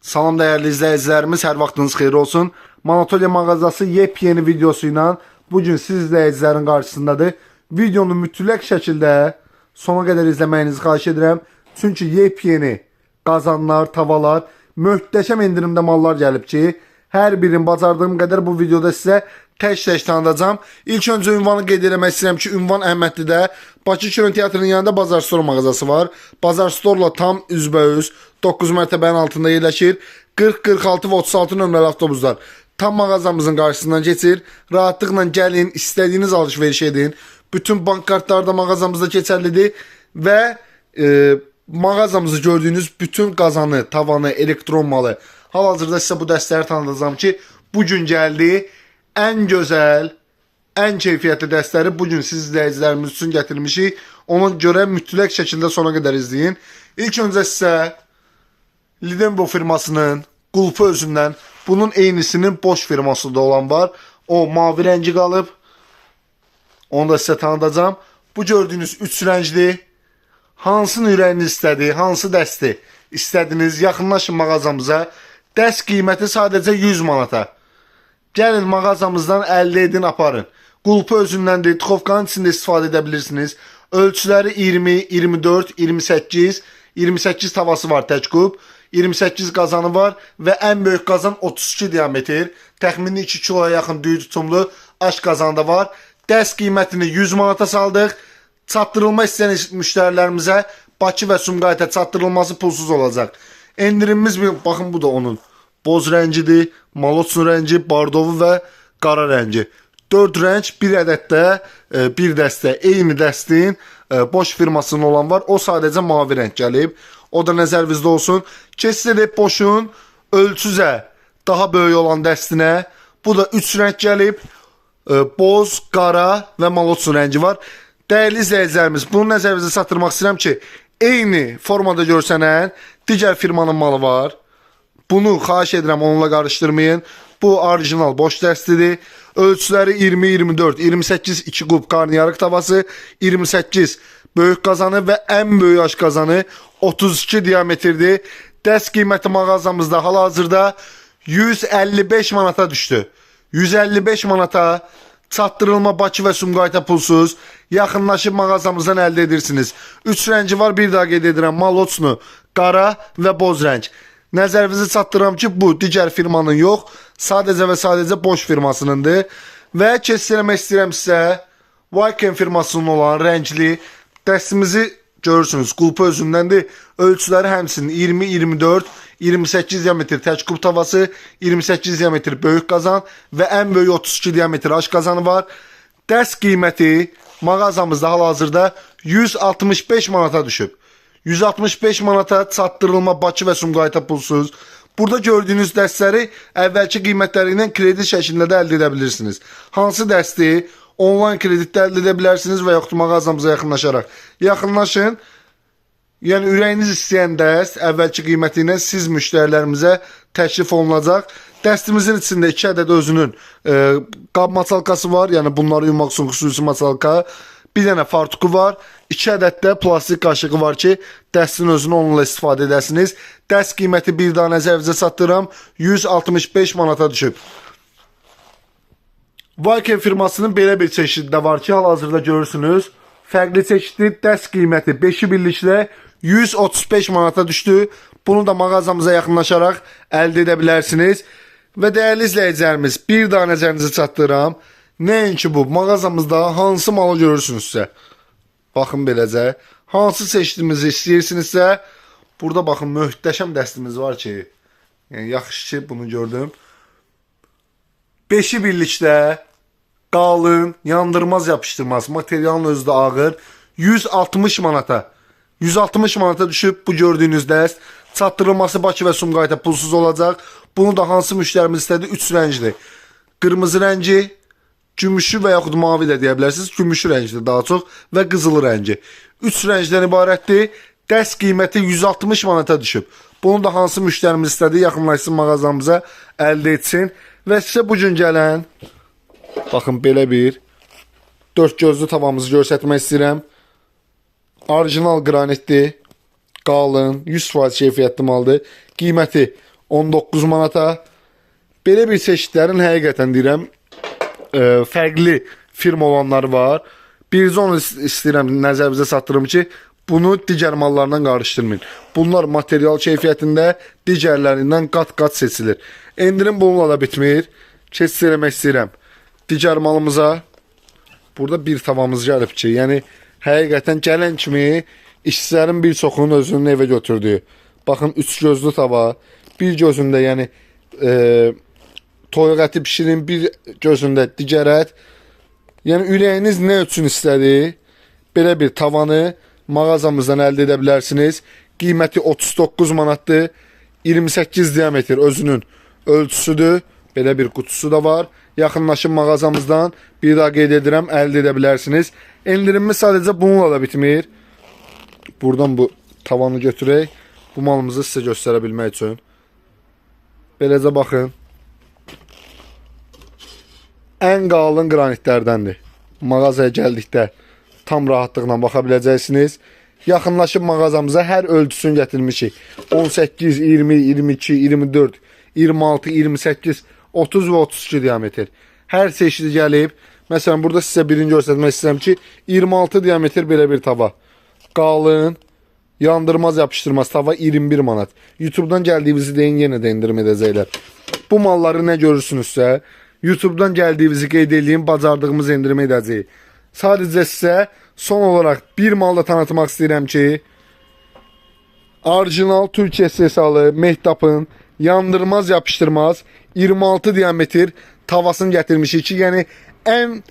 Salam değerli izləyicilərimiz, hər vaxtınız xeyir olsun. Manatoliya mağazası yepyeni videosuyla bugün siz izləyicilərin qarşısındadır. Videonu mütləq şəkildə sona qədər izləməyinizi xahiş edirəm. Çünki yepyeni qazanlar, tavalar, möhtəşəm endirimdə mallar gəlib ki, hər birini bacardığım qədər bu videoda sizə tək-tək tanıdacağam. İlk öncə ünvanı qeyd etmək istəyirəm ki, ünvan Əhmədlidə Bakı Kino Teatrının yanında Bazar Store mağazası var. Bazar Store-la tam üzbəüz 9 mərtəbənin altında yerləşir. 40, 46 və 36 nömrəli avtobuslar tam mağazamızın qarşısından keçir. Rahatlıqla gəlin, istədiyiniz alış-veriş edin. Bütün bank kartları da mağazamızda keçərlidir və e, mağazamızı gördüyünüz bütün qazanı, tavanı, elektron malı hal-hazırda sizə bu dəstələri tanıdacağam ki, bu gün gəldi. Ən gözəl, ən keyfiyyətli dərsləri bu gün siz izləyicilərimiz üçün gətirmişik. Ona görə mütləq şəkildə sona qədər izləyin. İlk öncə sizə Lidenbo firmasının qulpu özündən bunun eynisinin boş firması da olan var. O mavi rəngi qalıb. Onu da sizə tanıdacağam. Bu gördüyünüz üç rəngli hansını ürəyiniz istədi, hansı dəsti istədiniz, yaxınlaşın mağazamıza. Dəst qiyməti sadəcə 100 manata. Gəlin mağazamızdan əldə edin, aparın. Qulpu özündəndir, tıxovkanın içində istifadə edə bilirsiniz. Ölçüləri 20, 24, 28, 28 tavası var tək qub. 28 qazanı var və ən böyük qazan 32 diametr. Təxmini 2 kiloya yaxın düyü tutumlu aş qazanı da var. Dəst qiymətini 100 manata saldıq. Çatdırılma istəyən müştərilərimizə Bakı və Sumqayıta çatdırılması pulsuz olacaq. Endirimimiz bir baxın bu da onun. Boz rəngidir, malotsun rəngi, bardovu və qara rəngi. 4 rəng bir ədəddə e, bir dəstə eyni dəstin e, boş firmasının olan var. O sadəcə mavi rəng gəlib. O da nəzərinizdə olsun. Keçirik boşun ölçüzə daha böyük olan dəstinə. Bu da 3 rəng gəlib. E, boz, qara və malotsun rəngi var. Dəyərli izləyicilərimiz, bunu nəzərinizə çatdırmaq istəyirəm ki, eyni formada görsənən digər firmanın malı var. Bunu xahiş edirəm onunla qarışdırmayın. Bu orijinal boş dəstidir. Ölçüləri 20, 24, 28 2 qub qarnıyarıq tavası, 28 böyük qazanı və ən böyük aş qazanı 32 diametrdir. Dəst qiyməti mağazamızda hal-hazırda 155 manata düşdü. 155 manata çatdırılma Bakı və Sumqayıta pulsuz yaxınlaşıb mağazamızdan əldə edirsiniz. 3 rəngi var, bir daha qeyd edirəm. Malotsunu, qara və boz rəng. Nəzərinizi çatdırıram ki, bu digər firmanın yox, sadəcə və sadəcə boş firmasınındır. Və keçirmək istəyirəm sizə Wyken firmasının olan rəngli dəstimizi görürsünüz. Qulpu özündəndir. Ölçüləri həmçinin 20, 24, 28 diametr tək qub tavası, 28 diametr böyük qazan və ən böyük 32 diametr aş qazanı var. Dəst qiyməti mağazamızda hal-hazırda 165 manata düşüb. 165 manata çatdırılma Bakı və Sumqayıta pulsuz. Burada gördüyünüz dərsləri əvvəlki qiymətləri ilə kredit şəklində də əldə edə bilirsiniz. Hansı dəsti onlayn kreditdə əldə edə bilərsiniz və yaxud mağazamıza yaxınlaşaraq. Yaxınlaşın. Yəni ürəyiniz istəyən dəst əvvəlki qiyməti ilə siz müştərilərimizə təklif olunacaq. Dəstimizin içində 2 ədəd özünün e, qab masalkası var. Yəni bunları yumaq üçün xüsusi masalka. Bir dənə fartuku var. 2 ədəd də plastik qaşığı var ki, dəstin özünü onunla istifadə edəsiniz. Dəst qiyməti bir daha nəzərinizə çatdırıram. 165 manata düşüb. Viking firmasının belə bir çeşidi də var ki, hal-hazırda görürsünüz. Fərqli çeşidli dəst qiyməti 5-i birlikdə 135 manata düşdü. Bunu da mağazamıza yaxınlaşaraq əldə edə bilərsiniz. Və dəyərli izləyicilərimiz, bir daha nəzərinizə çatdırıram. Nəinki bu, mağazamızda hansı malı görürsünüzsə, baxın beləcə, hansı seçdiyimizi istəyirsinizsə, burada baxın möhtəşəm dəstimiz var ki, yəni yaxşı ki bunu gördüm. 5-i birlikdə qalın, yandırmaz yapışdırmaz, materialın özü də ağır. 160 manata. 160 manata düşüb bu gördüyünüz dəst. Çatdırılması Bakı və Sumqayıta pulsuz olacaq. Bunu da hansı müştərimiz istədi? 3 rəngli. Qırmızı rəngi, gümüşü və yaxud mavi də deyə bilərsiniz. Gümüşü rəngli daha çox və qızılı rəngi. 3 rəngdən ibarətdir. Dəst qiyməti 160 manata düşüb. Bunu da hansı müştərimiz istədi? Yaxınlaşsın mağazamıza əldə etsin. Və sizə bu gün gələn Baxın belə bir dörd gözlü tavamızı göstərmək istəyirəm. Orijinal qranitdir. Qalın, 100% keyfiyyətli maldır. Qiyməti 19 manata. Belə bir çeşidlərin həqiqətən deyirəm, e, fərqli firma olanlar var. Bircə onu ist- istəyirəm nəzərinizə çatdırım ki, bunu digər mallarla qarışdırmayın. Bunlar material keyfiyyətində digərlərindən qat-qat seçilir. Endirim bununla da bitmir. Keçid eləmək istəyirəm. Digər malımıza burada bir tavamız gəlib ki, yəni həqiqətən gələn kimi işçilərin bir çoxunun özünün evə götürdüyü. Baxın, üç gözlü tava, bir gözündə yəni e, toyuq əti bişirin, bir gözündə digər ət. Yəni ürəyiniz nə üçün istədi? Belə bir tavanı mağazamızdan əldə edə bilərsiniz. Qiyməti 39 manatdır. 28 diametr özünün ölçüsüdür. Belə bir qutusu da var. Yaxınlaşın mağazamızdan bir daha qeyd edirəm, əldə edə bilərsiniz. Endirimimiz sadəcə bununla da bitmir. Buradan bu tavanı götürək. Bu malımızı sizə göstərə bilmək üçün. Beləcə baxın. Ən qalın qranitlərdəndir. Mağazaya gəldikdə tam rahatlıqla baxa biləcəksiniz. Yaxınlaşıb mağazamıza hər ölçüsünü gətirmişik. 18, 20, 22, 24, 26, 28, 30 və 32 diametr. Hər çeşidi gəlib. Məsələn, burada sizə birini göstərmək istəyirəm ki, 26 diametr belə bir tava. Qalın, yandırmaz yapışdırmaz tava 21 manat. YouTube-dan gəldiyinizi deyin yenə də edəcəklər. Bu malları nə görürsünüzsə, YouTube-dan gəldiyinizi qeyd edin, bacardığımız endirim edəcəyik. Sadəcə sizə son olaraq bir malla tanıtmaq istəyirəm ki, orijinal Türkiyə istehsalı Mehtapın yandırmaz yapışdırmaz 26 diametr tavasını gətirmişik ki, yəni ən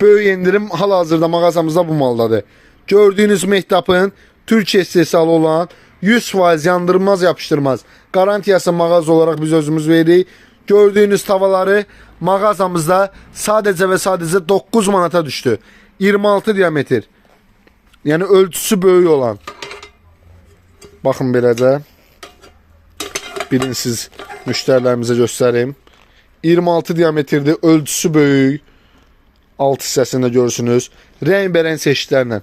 böyük endirim hal-hazırda mağazamızda bu maldadır. Gördüyünüz Mehtapın Türkiyə istehsalı olan 100% yandırmaz yapışdırmaz garantiyası mağaza olaraq biz özümüz veririk. Gördüyünüz tavaları mağazamızda sadəcə və sadəcə 9 manata düşdü. 26 diametr. Yəni ölçüsü böyük olan. Baxın beləcə. Birini siz müştərilərimizə göstərim. 26 diametrdir, ölçüsü böyük. Alt hissəsində görürsünüz. Rəngbərəng çeşidlərlə.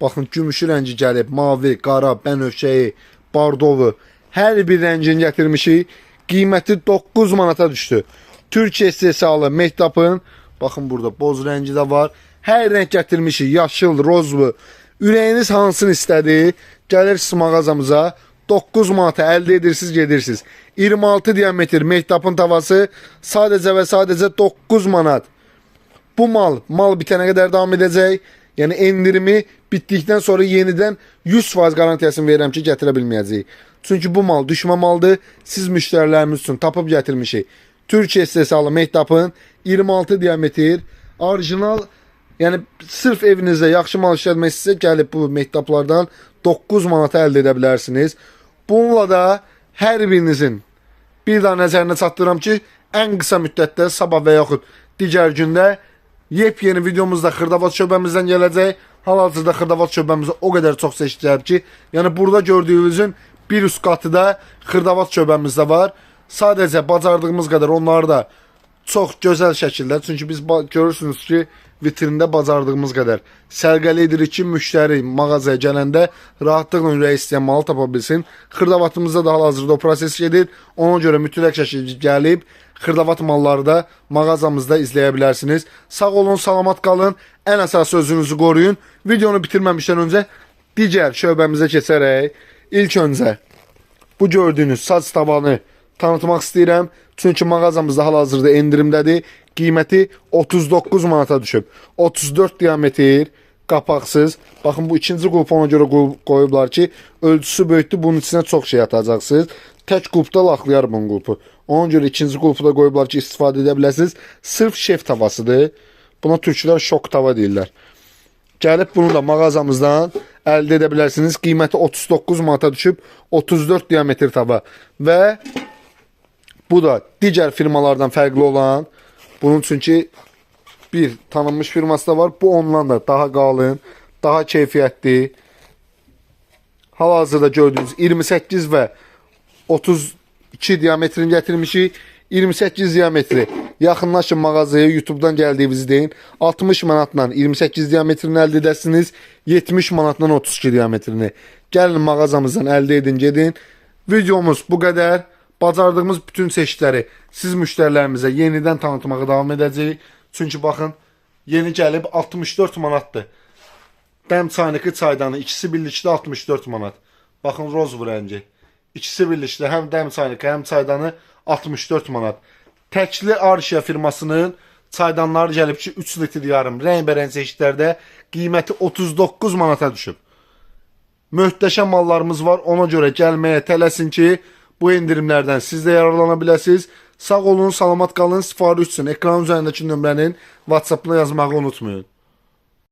Baxın, gümüşü rəngi gəlib, mavi, qara, bənövşəyi, bardovu. Hər bir rəngini gətirmişik. Qiyməti 9 manata düşdü. Türkiyə istehsalı Mehtapın, baxın burada boz rəngi də var. Hər rəng gətirmişik, yaşıl, rozlu. Ürəyiniz hansını istədi? Gəlirsiniz mağazamıza. 9 manata əldə edirsiniz, gedirsiniz. 26 diametr Mehtapın tavası sadəcə və sadəcə 9 manat. Bu mal mal bitənə qədər davam edəcək. Yəni endirimi bitdikdən sonra yenidən 100% qarantiyasını verirəm ki, gətirə bilməyəcəyik. Çünki bu mal düşmə maldır. Siz müştərilərimiz üçün tapıb gətirmişik. Türkiyə istehsalı Mehtapın 26 diametr orijinal Yəni sırf evinizdə yaxşı mal işlətmək istəsə gəlib bu mehtaplardan 9 manata əldə edə bilərsiniz. Bununla da hər birinizin bir daha nəzərinə çatdırıram ki, ən qısa müddətdə sabah və yaxud digər gündə yepyeni videomuzda Xırdavat şöbəmizdən gələcək. Hal-hazırda Xırdavat şöbəmizdə o qədər çox seçkilər ki, yəni burada gördüyünüzün bir üst qatı da Xırdavat şöbəmizdə var. Sadəcə bacardığımız qədər onları da çox gözəl şəkildə, çünki biz görürsünüz ki, vitrində bacardığımız qədər sərgəli edirik ki, müştəri mağazaya gələndə rahatlıqla ürək istəyən malı tapa bilsin. Xırdavatımızda da hal-hazırda o proses gedir. Ona görə mütləq şəkildə gəlib xırdavat malları da mağazamızda izləyə bilərsiniz. Sağ olun, salamat qalın. Ən əsas özünüzü qoruyun. Videonu bitirməmişdən öncə digər şöbəmizə keçərək ilk öncə bu gördüyünüz saç tabanı tanıtmaq istəyirəm. Çünki mağazamızda hal-hazırda endirimdədir. Qiyməti 39 manata düşüb. 34 diametr qapaqsız. Baxın bu ikinci qulp ona görə qoyublar ki, ölçüsü böyükdür. Bunun içinə çox şey atacaqsınız. Tək qulpda laxlayar bunun qulpu. Ona görə ikinci qulpu da qoyublar ki, istifadə edə biləsiniz. Sırf şef tavasıdır. Buna türklər şok tava deyirlər. Gəlib bunu da mağazamızdan əldə edə bilərsiniz. Qiyməti 39 manata düşüb 34 diametr tava və bu da digər firmalardan fərqli olan bunun çünki bir tanınmış firması da var. Bu ondan da daha qalın, daha keyfiyyətli. Hal-hazırda gördüyünüz 28 və 32 diametrini gətirmişik. 28 diametri yaxınlaşın mağazaya YouTube-dan gəldiyinizi deyin. 60 manatla 28 diametrini əldə edəsiniz. 70 manatla 32 diametrini. Gəlin mağazamızdan əldə edin, gedin. Videomuz bu qədər. Bacardığımız bütün çeşidləri siz müştərilərimizə yenidən tanıtmağa davam edəcəyik. Çünki baxın, yeni gəlib 64 manatdır. Dəm çaynikı çaydanı ikisi birlikdə 64 manat. Baxın roz bu rəngi. İkisi birlikdə həm dəm çaynikı, həm çaydanı 64 manat. Təkli Arşia firmasının çaydanları gəlib ki 3 litr yarım rəngbərəng çeşidlərdə qiyməti 39 manata düşüb. Möhtəşəm mallarımız var. Ona görə gəlməyə tələsin ki, bu endirimlərdən siz də yararlana biləsiniz. Sağ olun, salamat qalın. Sifariş üçün ekran üzərindəki nömrənin WhatsApp-ına yazmağı unutmayın.